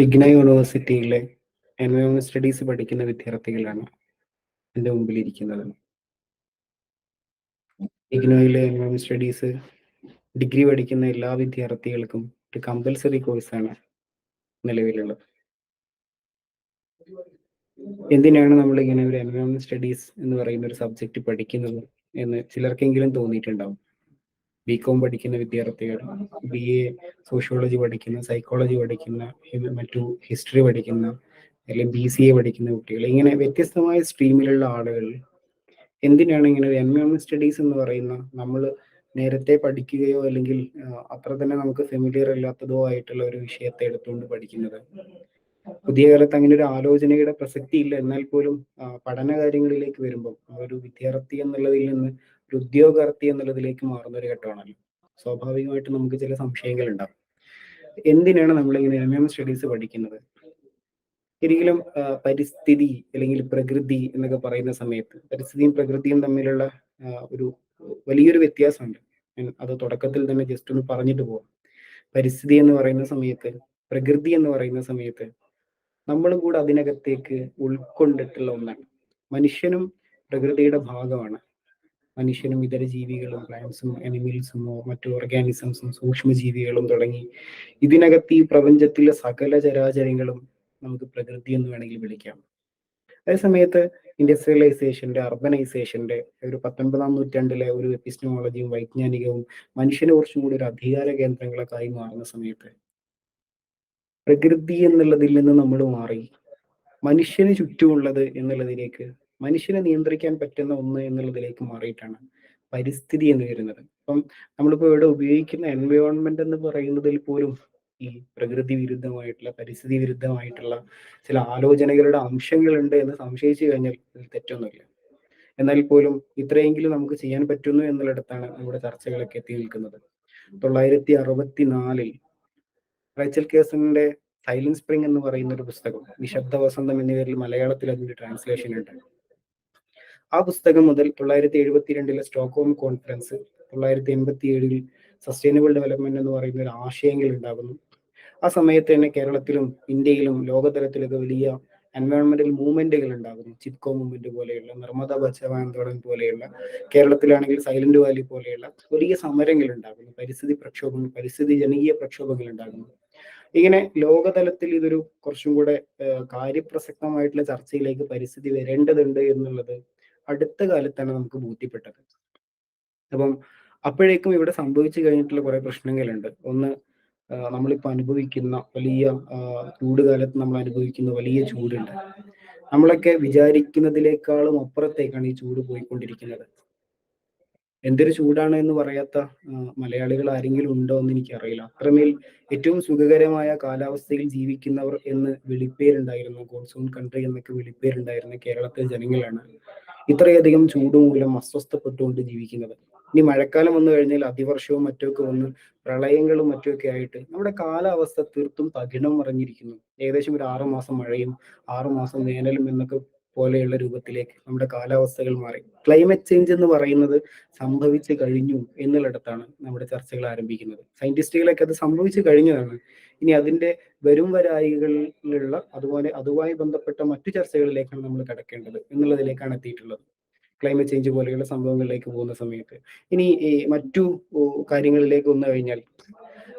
ഇഗ്ന യൂണിവേഴ്സിറ്റിയിലെ environment studies പഠിക്കുന്ന വിദ്യാർത്ഥികളാണ് എന്റെ മുമ്പിൽ ഇരിക്കുന്നത് ഇഗ്നോയിലെ എൻവയോൺമെന്റ് സ്റ്റഡീസ് ഡിഗ്രി പഠിക്കുന്ന എല്ലാ വിദ്യാർത്ഥികൾക്കും ഒരു കമ്പൽസറി കോഴ്സാണ് നിലവിലുള്ളത്. എന്തിനാണ് നമ്മൾ ഇങ്ങനെ ഒരു എൻവയോൺമെന്റ് സ്റ്റഡീസ് എന്ന് പറയുന്ന ഒരു സബ്ജക്റ്റ് പഠിക്കുന്നത് എന്ന് ചിലർക്കെങ്കിലും തോന്നിയിട്ടുണ്ടാവും. ബി കോം പഠിക്കുന്ന വിദ്യാർത്ഥികൾ ബി എ സോഷ്യോളജി പഠിക്കുന്ന സൈക്കോളജി പഠിക്കുന്ന മറ്റു ഹിസ്റ്ററി പഠിക്കുന്ന അല്ലെങ്കിൽ ബി സി എ പഠിക്കുന്ന കുട്ടികൾ. ഇങ്ങനെ വ്യത്യസ്തമായ സ്ട്രീമിലുള്ള ആളുകൾ എന്തിനാണ് ഇങ്ങനെ ഒരു എൻവയോൺമെന്റ് സ്റ്റഡീസ് എന്ന് പറയുന്ന നമ്മൾ നേരത്തെ പഠിക്കുകയോ അല്ലെങ്കിൽ അത്ര തന്നെ നമുക്ക് ഫെമിലിയർ അല്ലാത്തതോ ആയിട്ടുള്ള ഒരു വിഷയത്തെ എടുത്തുകൊണ്ട് പഠിക്കുന്നത്. പുതിയ കാലത്ത് അങ്ങനെ ഒരു ആലോചനയുടെ പ്രസക്തി ഇല്ല എന്നാൽ പോലും പഠന കാര്യങ്ങളിലേക്ക് വരുമ്പോൾ ഒരു വിദ്യാർത്ഥി എന്നുള്ളതിൽ നിന്ന് ഒരു ഉദ്യോഗാർത്ഥി എന്നുള്ളതിലേക്ക് മാറുന്ന ഒരു ഘട്ടമാണല്ലോ. സ്വാഭാവികമായിട്ടും നമുക്ക് ചില സംശയങ്ങൾ ഉണ്ടാകും എന്തിനാണ് നമ്മൾ നമ്മളിങ്ങനെ എം എം സ്റ്റഡീസ് പഠിക്കുന്നത്? ഒരിക്കലും പരിസ്ഥിതി അല്ലെങ്കിൽ പ്രകൃതി എന്നൊക്കെ പറയുന്ന സമയത്ത് പരിസ്ഥിതിയും പ്രകൃതിയും തമ്മിലുള്ള ഒരു വലിയൊരു വ്യത്യാസമുണ്ട്. അത് തുടക്കത്തിൽ തന്നെ ജസ്റ്റ് ഒന്ന് പറഞ്ഞിട്ട് പോവാം. പരിസ്ഥിതി എന്ന് പറയുന്ന സമയത്ത് പ്രകൃതി എന്ന് പറയുന്ന സമയത്ത് നമ്മളും കൂടെ അതിനകത്തേക്ക് ഉൾക്കൊണ്ടിട്ടുള്ള ഒന്നാണ്. മനുഷ്യനും പ്രകൃതിയുടെ ഭാഗമാണ്. മനുഷ്യനും ഇതര ജീവികളും പ്ലാന്റ്സും അനിമൽസും മറ്റു ഓർഗാനിസംസും സൂക്ഷ്മജീവികളും തുടങ്ങി. ഇതിനകത്ത് ഈ പ്രപഞ്ചത്തിലെ സകല ചരാചരങ്ങളും നമുക്ക് പ്രകൃതി എന്ന് വേണമെങ്കിൽ വിളിക്കാം. അതേ സമയത്ത് ഇൻഡസ്ട്രിയലൈസേഷന്റെ അർബനൈസേഷന്റെ ഒരു പത്തൊൻപതാം നൂറ്റാണ്ടിലെ ഒരു എപ്പിസ്റ്റമോളജിയും വൈജ്ഞാനികവും മനുഷ്യനെ കുറച്ചും കൂടി ഒരു അധികാര കേന്ദ്രങ്ങളൊക്കെ മാറുന്ന സമയത്ത് പ്രകൃതി എന്നുള്ളതിൽ നിന്ന് നമ്മൾ മാറി. മനുഷ്യന് ചുറ്റുമുള്ളത് എന്നുള്ളതിലേക്ക് മനുഷ്യനെ നിയന്ത്രിക്കാൻ പറ്റുന്ന ഒന്ന് എന്നുള്ളതിലേക്ക് മാറിയിട്ടാണ് പരിസ്ഥിതി എന്ന് വരുന്നത്. അപ്പം നമ്മളിപ്പോൾ ഇവിടെ ഉപയോഗിക്കുന്ന എൻവയോൺമെന്റ് എന്ന് പറയുന്നതിൽ പോലും ഈ പ്രകൃതി വിരുദ്ധമായിട്ടുള്ള പരിസ്ഥിതി വിരുദ്ധമായിട്ടുള്ള ചില ആലോചനകളുടെ അംശങ്ങളുണ്ട് എന്ന് സംശയിച്ചു കഴിഞ്ഞാൽ തെറ്റൊന്നുമില്ല. എന്നാൽ പോലും ഇത്രയെങ്കിലും നമുക്ക് ചെയ്യാൻ പറ്റുന്നു എന്നുള്ളിടത്താണ് നമ്മുടെ ചർച്ചകളൊക്കെ എത്തി നിൽക്കുന്നത്. തൊള്ളായിരത്തി അറുപത്തി നാലിൽ റൈച്ചൽ കേസിന്റെ സൈലന്റ് സ്പ്രിംഗ് എന്ന് പറയുന്ന ഒരു പുസ്തകം നിശബ്ദ വസന്തം എന്നിവരിൽ മലയാളത്തിൽ അതിന്റെ ട്രാൻസ്ലേഷൻ ഉണ്ട് ആ പുസ്തകം മുതൽ തൊള്ളായിരത്തി എഴുപത്തിരണ്ടിലെ സ്റ്റോക്ക്ഹോം കോൺഫറൻസ് തൊള്ളായിരത്തി എൺപത്തി ഏഴിൽ സസ്റ്റൈനബിൾ ഡെവലപ്മെന്റ് എന്ന് പറയുന്ന ഒരു ആശയങ്ങൾ ഉണ്ടാകുന്നു. ആ സമയത്ത് തന്നെ കേരളത്തിലും ഇന്ത്യയിലും ലോകതലത്തിലൊക്കെ വലിയ എൻവയോൺമെന്റൽ മൂവ്മെന്റുകൾ ഉണ്ടാകുന്നു. ചിപ്കോ മൂവ്മെന്റ് പോലെയുള്ള നിർമ്മദ ബച്ചാവ് ആന്തോളൻ പോലെയുള്ള കേരളത്തിലാണെങ്കിൽ സൈലന്റ് വാലി പോലെയുള്ള വലിയ സമരങ്ങൾ ഉണ്ടാകുന്നു. പരിസ്ഥിതി പ്രക്ഷോഭങ്ങൾ പരിസ്ഥിതി ജനകീയ പ്രക്ഷോഭങ്ങൾ ഉണ്ടാകുന്നു. ഇങ്ങനെ ലോകതലത്തിൽ ഇതൊരു കുറച്ചും കൂടെ കാര്യപ്രസക്തമായിട്ടുള്ള ചർച്ചയിലേക്ക് പരിസ്ഥിതി വരേണ്ടതുണ്ട് എന്നുള്ളത് അടുത്ത കാലത്താണ് നമുക്ക് ബോധ്യപ്പെട്ടത്. അപ്പം അപ്പോഴേക്കും ഇവിടെ സംഭവിച്ചു കഴിഞ്ഞിട്ടുള്ള കുറെ പ്രശ്നങ്ങളുണ്ട്. ഒന്ന് നമ്മളിപ്പോൾ നമ്മളിപ്പോ അനുഭവിക്കുന്ന വലിയ ചൂട് കാലത്ത് നമ്മൾ അനുഭവിക്കുന്ന വലിയ ചൂടുണ്ട്. നമ്മളൊക്കെ വിചാരിക്കുന്നതിനേക്കാളും അപ്പുറത്തേക്കാണ് ഈ ചൂട് പോയിക്കൊണ്ടിരിക്കുന്നത്. എന്തൊരു ചൂടാണ് എന്ന് പറയാത്ത മലയാളികൾ ആരെങ്കിലും ഉണ്ടോ എന്ന് എനിക്കറിയില്ല. അത്രമേൽ ഏറ്റവും സുഖകരമായ കാലാവസ്ഥയിൽ ജീവിക്കുന്നവർ എന്ന് വിളിപ്പേരുണ്ടായിരുന്നു. ഗോഡ്സോൺ കൺട്രി എന്നൊക്കെ വിളിപ്പേരുണ്ടായിരുന്ന കേരളത്തിലെ ജനങ്ങളാണ്. ഇത്രയധികം ചൂട് മൂലം അസ്വസ്ഥപ്പെട്ടുകൊണ്ട് ജീവിക്കുന്നത്. ഇനി മഴക്കാലം വന്നു കഴിഞ്ഞാൽ അതിവർഷവും മറ്റുമൊക്കെ വന്ന് പ്രളയങ്ങളും മറ്റുമൊക്കെ ആയിട്ട് നമ്മുടെ കാലാവസ്ഥ തീർത്തും തകിടം മറിഞ്ഞിരിക്കുന്നു. ഏകദേശം ഒരു ആറുമാസം മഴയും ആറുമാസം വേനലും എന്നൊക്കെ പോലെയുള്ള രൂപത്തിലേക്ക് നമ്മുടെ കാലാവസ്ഥകൾ മാറി. ക്ലൈമറ്റ് ചേഞ്ച് എന്ന് പറയുന്നത് സംഭവിച്ചു കഴിഞ്ഞു എന്നുള്ളിടത്താണ് നമ്മുടെ ചർച്ചകൾ ആരംഭിക്കുന്നത്. സയന്റിസ്റ്റുകളൊക്കെ അത് സംഭവിച്ചു കഴിഞ്ഞതാണ്. ഇനി അതിന്റെ വരും വരായികളിലുള്ള അതുപോലെ അതുമായി ബന്ധപ്പെട്ട മറ്റു ചർച്ചകളിലേക്കാണ് നമ്മൾ കടക്കേണ്ടത് എന്നുള്ളതിലേക്കാണ് എത്തിയിട്ടുള്ളത്. ക്ലൈമറ്റ് ചേഞ്ച് പോലെയുള്ള സംഭവങ്ങളിലേക്ക് പോകുന്ന സമയത്ത്. ഇനി മറ്റു കാര്യങ്ങളിലേക്ക് വന്നു കഴിഞ്ഞാൽ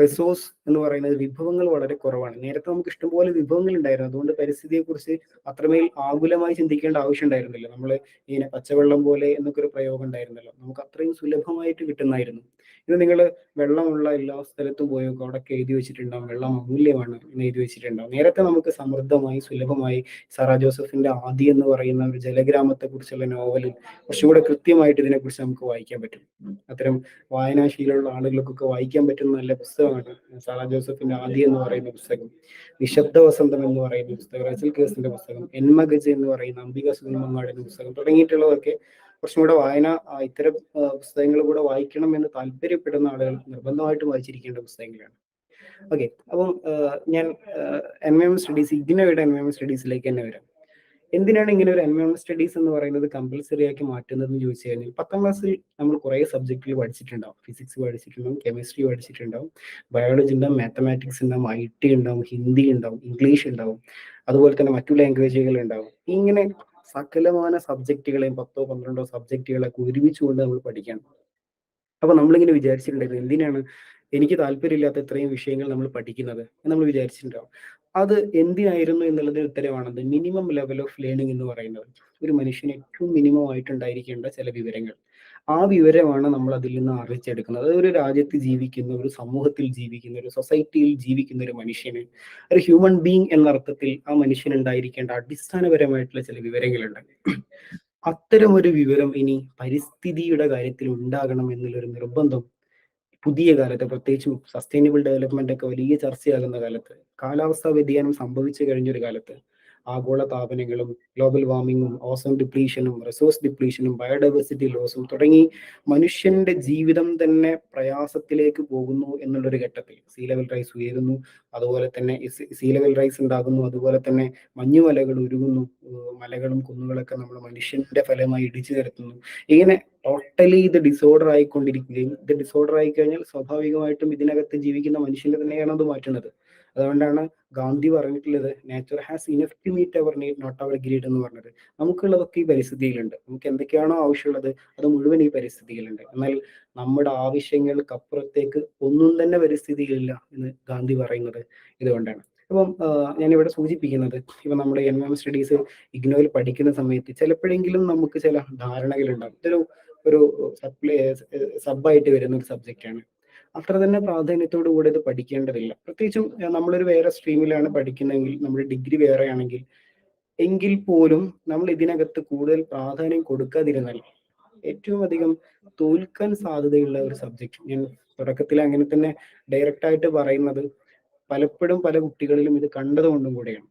റിസോഴ്സ് എന്ന് പറയുന്നത് വിഭവങ്ങൾ വളരെ കുറവാണ്. നേരത്തെ നമുക്ക് ഇഷ്ടംപോലെ വിഭവങ്ങൾ ഉണ്ടായിരുന്നു. അതുകൊണ്ട് പരിസ്ഥിതിയെ കുറിച്ച് അത്രമേൽ ആകുലമായി ചിന്തിക്കേണ്ട ആവശ്യം ഉണ്ടായിരുന്നില്ല. നമ്മൾ ഇങ്ങനെ പച്ചവെള്ളം പോലെ എന്നൊക്കെ ഒരു പ്രയോഗം ഉണ്ടായിരുന്നല്ലോ. നമുക്ക് അത്രയും സുലഭമായിട്ട് കിട്ടുന്നായിരുന്നു. ഇത് നിങ്ങൾ വെള്ളമുള്ള എല്ലാ സ്ഥലത്തും പോയി നോക്കുക അവിടെ എഴുതി വെച്ചിട്ടുണ്ടാവും. വെള്ളം അമൂല്യമാണ് എന്ന് എഴുതി വെച്ചിട്ടുണ്ടാവും. നേരത്തെ നമുക്ക് സമൃദ്ധമായി സുലഭമായി സാറാ ജോസഫിന്റെ ആദി എന്ന് പറയുന്ന ഒരു ജലഗ്രാമത്തെ കുറിച്ചുള്ള നോവലിൽ കുറച്ചുകൂടെ കൃത്യമായിട്ട് ഇതിനെക്കുറിച്ച് നമുക്ക് വായിക്കാൻ പറ്റും. അത്തരം വായനാശീലമുള്ള ആളുകൾക്കൊക്കെ വായിക്കാൻ പറ്റുന്ന നല്ല പുസ്തകമാണ് സാറാ ജോസഫിന്റെ ആദി എന്ന് പറയുന്ന പുസ്തകം. നിശബ്ദ വസന്തം എന്ന് പറയുന്ന പുസ്തകം റസൽ കേസിന്റെ പുസ്തകം എന്മഗജ് എന്ന് പറയുന്ന അംബിക സുനിമങ്ങാടിന്റെ പുസ്തകം തുടങ്ങിയിട്ടുള്ളതൊക്കെ കുറച്ചും കൂടെ വായന ഇത്തരം പുസ്തകങ്ങൾ കൂടെ വായിക്കണം എന്ന് താല്പര്യപ്പെടുന്ന ആളുകൾ നിർബന്ധമായിട്ടും വായിച്ചിരിക്കേണ്ട പുസ്തകങ്ങളാണ്. ഓക്കെ. അപ്പം ഞാൻ എം എം സ്റ്റഡീസ് ഇഗ്നോയുടെ എം എം സ്റ്റഡീസിലേക്ക് തന്നെ വരാം. എന്തിനാണ് ഇങ്ങനെ ഒരു എൻവയോൺമെന്റ് സ്റ്റഡീസ് എന്ന് പറയുന്നത് കമ്പൽസറി ആക്കി മാറ്റുന്നത് എന്ന് ചോദിച്ചു കഴിഞ്ഞാൽ പത്താം ക്ലാസ്സിൽ നമ്മൾ കുറേ സബ്ജക്റ്റിൽ പഠിച്ചിട്ടുണ്ടാവും. ഫിസിക്സ് പഠിച്ചിട്ടുണ്ടാവും കെമിസ്ട്രി പഠിച്ചിട്ടുണ്ടാവും ബയോളജി ഉണ്ടാവും മാത്തമാറ്റിക്സ് ഉണ്ടാവും ഐ ടി ഉണ്ടാവും ഹിന്ദി ഉണ്ടാവും ഇംഗ്ലീഷ് ഉണ്ടാവും അതുപോലെ തന്നെ മറ്റു ലാംഗ്വേജുകൾ ഉണ്ടാവും. ഇങ്ങനെ സകലമാന സബ്ജക്റ്റുകളെയും പത്തോ പന്ത്രണ്ടോ സബ്ജക്റ്റുകളൊക്കെ ഒരുമിച്ചുകൊണ്ട് നമ്മൾ പഠിക്കണം. അപ്പൊ നമ്മളിങ്ങനെ വിചാരിച്ചിട്ടുണ്ടായിരുന്നു എന്തിനാണ് എനിക്ക് താല്പര്യമില്ലാത്ത ഇത്രയും വിഷയങ്ങൾ നമ്മൾ പഠിക്കുന്നത് നമ്മൾ വിചാരിച്ചിട്ടുണ്ടാവും. അത് എന്തിനായിരുന്നു എന്നുള്ളതിന് ഉത്തരവാണത്. മിനിമം ലെവൽ ഓഫ് ലേണിംഗ് എന്ന് പറയുന്നത് ഒരു മനുഷ്യന് ഏറ്റവും മിനിമം ആയിട്ടുണ്ടായിരിക്കേണ്ട ചില വിവരങ്ങൾ. ആ വിവരമാണ് നമ്മൾ അതിൽ നിന്ന് അറിയിച്ചെടുക്കുന്നത്. ഒരു രാജ്യത്ത് ജീവിക്കുന്ന ഒരു സമൂഹത്തിൽ ജീവിക്കുന്ന ഒരു സൊസൈറ്റിയിൽ ജീവിക്കുന്ന ഒരു മനുഷ്യന് ഒരു ഹ്യൂമൻ ബീങ് എന്ന അർത്ഥത്തിൽ ആ മനുഷ്യൻ ഉണ്ടായിരിക്കേണ്ട അടിസ്ഥാനപരമായിട്ടുള്ള ചില വിവരങ്ങളുണ്ട്. അത്തരം ഒരു വിവരം ഇനി പരിസ്ഥിതിയുടെ കാര്യത്തിൽ ഉണ്ടാകണം എന്നുള്ളൊരു നിർബന്ധം പുതിയ കാലത്ത് പ്രത്യേകിച്ചും സസ്റ്റൈനബിൾ ഡെവലപ്മെന്റ് ഒക്കെ വലിയ ചർച്ചയാകുന്ന കാലത്ത് കാലാവസ്ഥാ വ്യതിയാനം സംഭവിച്ചു കഴിഞ്ഞൊരു കാലത്ത് ആഗോള താപനങ്ങളും ഗ്ലോബൽ വാർമിങ്ങും ഓസോൺ ഡിപ്ലീഷനും റിസോഴ്സ് ഡിപ്ലീഷനും ബയോഡൈവേഴ്സിറ്റി ലോസും തുടങ്ങി മനുഷ്യന്റെ ജീവിതം തന്നെ പ്രയാസത്തിലേക്ക് പോകുന്നു എന്നുള്ളൊരു ഘട്ടത്തിൽ സീ ലെവൽ റൈസ് ഉയരുന്നു. അതുപോലെ തന്നെ സീ ലെവൽ റൈസ് ഉണ്ടാകുന്നു. അതുപോലെ തന്നെ മഞ്ഞു മഞ്ഞുമലകൾ ഉരുകുന്നു. മലകളും കുന്നുകളൊക്കെ നമ്മൾ മനുഷ്യന്റെ ഫലമായി ഇടിച്ചു നിരത്തുന്നു ഇങ്ങനെ ടോട്ടലി ഇത് ഡിസോർഡർ ആയിക്കൊണ്ടിരിക്കുകയും ഇത് ഡിസോർഡർ ആയി കഴിഞ്ഞാൽ സ്വാഭാവികമായിട്ടും ഇതിനകത്ത് ജീവിക്കുന്ന മനുഷ്യനെ തന്നെയാണ് അത് മാറ്റുന്നത്. അതുകൊണ്ടാണ് ഗാന്ധി പറഞ്ഞിട്ടുള്ളത് nature has enough to meet our need not our greed എന്ന് പറഞ്ഞത്. നമുക്കുള്ളതൊക്കെ ഈ പരിസ്ഥിതിയിലുണ്ട്. നമുക്ക് എന്തൊക്കെയാണോ ആവശ്യമുള്ളത് അത് മുഴുവൻ ഈ പരിസ്ഥിതിയിലുണ്ട്. എന്നാൽ നമ്മുടെ ആവശ്യങ്ങൾക്കപ്പുറത്തേക്ക് ഒന്നും തന്നെ പരിസ്ഥിതിയിലില്ല എന്ന് ഗാന്ധി പറയുന്നത് ഇതുകൊണ്ടാണ്. അപ്പം ഞാനിവിടെ സൂചിപ്പിക്കുന്നത് ഇപ്പൊ നമ്മുടെ എൻ എം സ്റ്റഡീസ് ഇഗ്നോയിൽ പഠിക്കുന്ന സമയത്ത് ചിലപ്പോഴെങ്കിലും നമുക്ക് ചില ധാരണകളുണ്ടാകും ഇതൊരു ഒരു സപ്ലൈ സബായിട്ട് വരുന്ന ഒരു സബ്ജക്റ്റ് ആണ് അത്ര തന്നെ പ്രാധാന്യത്തോടു കൂടെ ഇത് പഠിക്കേണ്ടതില്ല. പ്രത്യേകിച്ചും നമ്മളൊരു വേറെ സ്ട്രീമിലാണ് പഠിക്കുന്നതെങ്കിൽ നമ്മുടെ ഡിഗ്രി വേറെയാണെങ്കിൽ എങ്കിൽ പോലും നമ്മൾ ഇതിനകത്ത് കൂടുതൽ പ്രാധാന്യം കൊടുക്കാതിരുന്നാൽ ഏറ്റവും അധികം തോൽക്കാൻ സാധ്യതയുള്ള ഒരു സബ്ജക്റ്റ് ഞാൻ തുടക്കത്തിൽ അങ്ങനെ തന്നെ ഡയറക്റ്റ് ആയിട്ട് പറയുന്നത് പലപ്പോഴും പല കുട്ടികളിലും ഇത് കണ്ടതുകൊണ്ടും കൂടെയാണ്.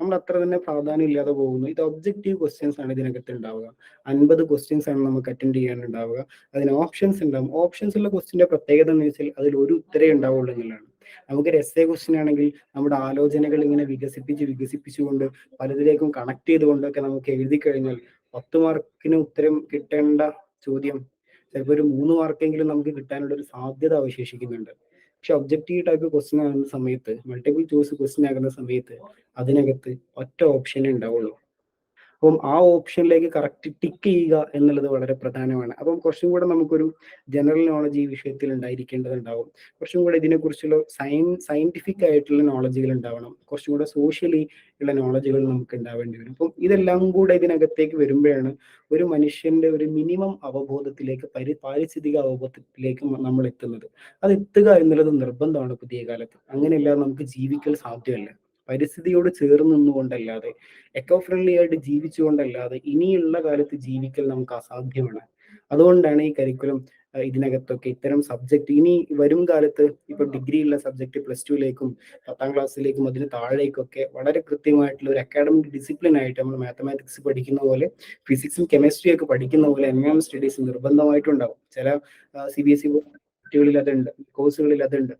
നമ്മൾ അത്ര തന്നെ പ്രാധാന്യം ഇല്ലാതെ പോകുന്നു. ഇത് ഒബ്ജക്റ്റീവ് ക്വസ്റ്റ്യൻസ് ആണ് ഇതിനകത്ത് ഉണ്ടാവുക അൻപത് ക്വസ്റ്റ്യൻസ് ആണ് നമുക്ക് അറ്റൻഡ് ചെയ്യാനുണ്ടാവുക അതിന് ഓപ്ഷൻസ് ഉണ്ടാവും ഓപ്ഷൻസ് ഉള്ള ക്വസ്റ്റിന്റെ പ്രത്യേകത എന്ന് വെച്ചാൽ അതിൽ ഒരു ഉത്തരേ ഉണ്ടാവുള്ളൂ നമുക്ക് ഒരു എസ് എ ക്വസ്റ്റ്യൻ ആണെങ്കിൽ നമ്മുടെ ആലോചനകൾ ഇങ്ങനെ വികസിപ്പിച്ച് വികസിപ്പിച്ചുകൊണ്ട് പലതിലേക്കും കണക്ട് ചെയ്തുകൊണ്ടൊക്കെ നമുക്ക് എഴുതി കഴിഞ്ഞാൽ പത്ത് മാർക്കിന് ഉത്തരം കിട്ടേണ്ട ചോദ്യം ചിലപ്പോൾ ഒരു മൂന്ന് മാർക്കെങ്കിലും നമുക്ക് കിട്ടാനുള്ള ഒരു സാധ്യത അവശേഷിക്കുന്നുണ്ട്. പക്ഷെ ഒബ്ജക്റ്റീവ് ടൈപ്പ് ക്വസ്റ്റ്യൻ ആകുന്ന സമയത്ത് മൾട്ടിപ്പിൾ ചോയ്സ് ക്വസ്റ്റ്യൻ ആകുന്ന സമയത്ത് അതിനകത്ത് ഒറ്റ ഓപ്ഷനേ ഉണ്ടാവുള്ളൂ. അപ്പം ആ ഓപ്ഷനിലേക്ക് കറക്റ്റ് ടിക്ക് ചെയ്യുക എന്നുള്ളത് വളരെ പ്രധാനമാണ്. അപ്പം കുറച്ചും കൂടെ നമുക്കൊരു ജനറൽ നോളജ് ഈ വിഷയത്തിൽ ഉണ്ടായിരിക്കേണ്ടതുണ്ടാവും. കുറച്ചും കൂടെ ഇതിനെക്കുറിച്ചുള്ള സയൻ സയന്റിഫിക് ആയിട്ടുള്ള നോളജുകൾ ഉണ്ടാവണം. കുറച്ചും കൂടെ സോഷ്യലി ഉള്ള നോളജുകൾ നമുക്ക് ഉണ്ടാവേണ്ടി വരും. അപ്പം ഇതെല്ലാം കൂടെ ഇതിനകത്തേക്ക് വരുമ്പോഴാണ് ഒരു മനുഷ്യന്റെ ഒരു മിനിമം അവബോധത്തിലേക്ക് പരി പാരിസ്ഥിതിക അവബോധത്തിലേക്ക് നമ്മൾ എത്തുന്നത് അത് എത്തുക എന്നുള്ളത് നിർബന്ധമാണ് പുതിയ കാലത്ത്. അങ്ങനെയല്ലാതെ നമുക്ക് ജീവിക്കൽ സാധ്യമല്ല. പരിസ്ഥിതിയോട് ചേർന്ന് നിന്നുകൊണ്ടല്ലാതെ എക്കോ ഫ്രണ്ട്ലി ആയിട്ട് ജീവിച്ചുകൊണ്ടല്ലാതെ ഇനിയുള്ള കാലത്ത് ജീവിക്കൽ നമുക്ക് അസാധ്യമാണ്. അതുകൊണ്ടാണ് ഈ കരിക്കുലം ഇതിനകത്തൊക്കെ ഇത്തരം സബ്ജക്ട് ഇനി വരും കാലത്ത് ഇപ്പൊ ഡിഗ്രി ഉള്ള സബ്ജക്ട് പ്ലസ് ടുവിലേക്കും പത്താം ക്ലാസ്സിലേക്കും അതിന് താഴേക്കൊക്കെ വളരെ കൃത്യമായിട്ടുള്ള ഒരു അക്കാഡമിക് ഡിസിപ്ലിൻ ആയിട്ട് നമ്മൾ മാത്തമാറ്റിക്സ് പഠിക്കുന്ന പോലെ ഫിസിക്സും കെമിസ്ട്രിയും ഒക്കെ പഠിക്കുന്ന പോലെ എം സ്റ്റഡീസ് നിർബന്ധമായിട്ടുണ്ടാവും. ചില സി ബി എസ് ഇ അതുണ്ട് കോഴ്സുകളിൽ അതുണ്ട്.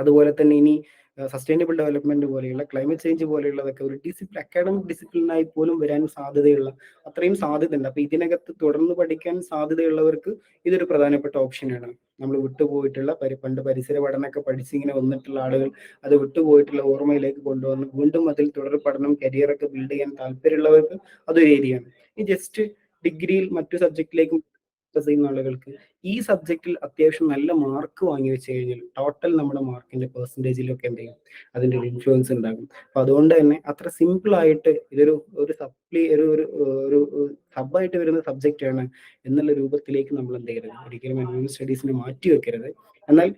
അതുപോലെ തന്നെ ഇനി സസ്റ്റൈനബിൾ ഡെവലപ്മെന്റ് പോലെയുള്ള ക്ലൈമറ്റ് ചേഞ്ച് പോലെയുള്ളതൊക്കെ ഒരു ഡിസിപ്ലിൻ അക്കാഡമിക് ഡിസിപ്ലിനായി പോലും വരാൻ സാധ്യതയുള്ള അത്രയും സാധ്യത ഉണ്ട് അപ്പൊ ഇതിനകത്ത് തുടർന്ന് പഠിക്കാൻ സാധ്യതയുള്ളവർക്ക് ഇതൊരു പ്രധാനപ്പെട്ട ഓപ്ഷനാണ് നമ്മൾ വിട്ടുപോയിട്ടുള്ള പണ്ട് പരിസര പഠനമൊക്കെ പഠിച്ചിങ്ങനെ വന്നിട്ടുള്ള ആളുകൾ അത് വിട്ടുപോയിട്ടുള്ള ഓർമ്മയിലേക്ക് കൊണ്ടുവന്ന് വീണ്ടും അതിൽ തുടർ പഠനം കരിയറൊക്കെ ബിൽഡ് ചെയ്യാൻ താല്പര്യമുള്ളവർക്ക് അതൊരു ഏരിയയാണ്. ഈ ജസ്റ്റ് ഡിഗ്രിയിൽ മറ്റു സബ്ജക്റ്റിലേക്കും ചെയ്യുന്ന ആളുകൾക്ക് ഈ സബ്ജക്റ്റിൽ അത്യാവശ്യം നല്ല മാർക്ക് വാങ്ങി വെച്ച് കഴിഞ്ഞാൽ ടോട്ടൽ നമ്മുടെ മാർക്കിന്റെ പെർസെന്റേജിലൊക്കെ എന്ത് ചെയ്യും? അതിന്റെ ഒരു ഇൻഫ്ലുവൻസ് ഉണ്ടാകും. അപ്പൊ അതുകൊണ്ട് തന്നെ അത്ര സിമ്പിൾ ആയിട്ട് ഇതൊരു ഒരു സപ്ലി ഒരു ഒരു സബായിട്ട് വരുന്ന സബ്ജക്റ്റ് ആണ് എന്നുള്ള രൂപത്തിലേക്ക് നമ്മൾ എന്ത് ചെയ്യരുത്? ഒരിക്കലും അഡ്വാൻസ് സ്റ്റഡീസിനെ മാറ്റി വെക്കരുത്. എന്നാൽ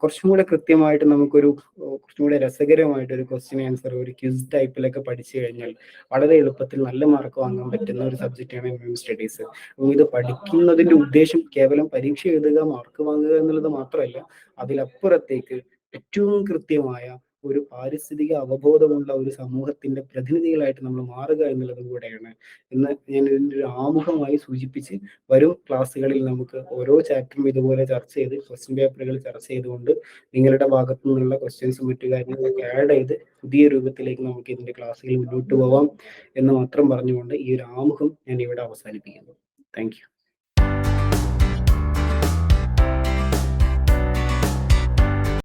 കുറച്ചും കൂടെ കൃത്യമായിട്ട് നമുക്കൊരു കുറച്ചും കൂടെ രസകരമായിട്ട് ഒരു ക്വസ്റ്റ്യൻ ആൻസർ ഒരു ക്യൂസ് ടൈപ്പിലൊക്കെ പഠിച്ചു കഴിഞ്ഞാൽ വളരെ എളുപ്പത്തിൽ നല്ല മാർക്ക് വാങ്ങാൻ പറ്റുന്ന ഒരു സബ്ജക്റ്റാണ് എം സ്റ്റഡീസ് ഇത് പഠിക്കുന്നതിന്റെ ഉദ്ദേശം കേവലം പരീക്ഷ എഴുതുക മാർക്ക് വാങ്ങുക എന്നുള്ളത് മാത്രമല്ല അതിലപ്പുറത്തേക്ക് ഏറ്റവും കൃത്യമായ ഒരു പാരിസ്ഥിതിക അവബോധമുള്ള ഒരു സമൂഹത്തിന്റെ പ്രതിനിധികളായിട്ട് നമ്മൾ മാറുക എന്നുള്ളതും കൂടെയാണ്. എന്ന് ഞാൻ ഇതിന്റെ ഒരു ആമുഖമായി സൂചിപ്പിച്ച് വരും ക്ലാസ്സുകളിൽ നമുക്ക് ഓരോ ചാപ്റ്ററും ഇതുപോലെ ചർച്ച ചെയ്ത് ക്വസ്റ്റ്യൻ പേപ്പറുകൾ ചർച്ച ചെയ്തുകൊണ്ട് നിങ്ങളുടെ ഭാഗത്തു നിന്നുള്ള ക്വസ്റ്റ്യൻസും മറ്റു കാര്യങ്ങളൊക്കെ ആഡ് ചെയ്ത് പുതിയ രൂപത്തിലേക്ക് നമുക്ക് ഇതിന്റെ ക്ലാസ്സുകൾ മുന്നോട്ട് പോവാം എന്ന് മാത്രം പറഞ്ഞുകൊണ്ട് ഈ ഒരു ആമുഖം ഞാൻ ഇവിടെ അവസാനിപ്പിക്കുന്നു. താങ്ക്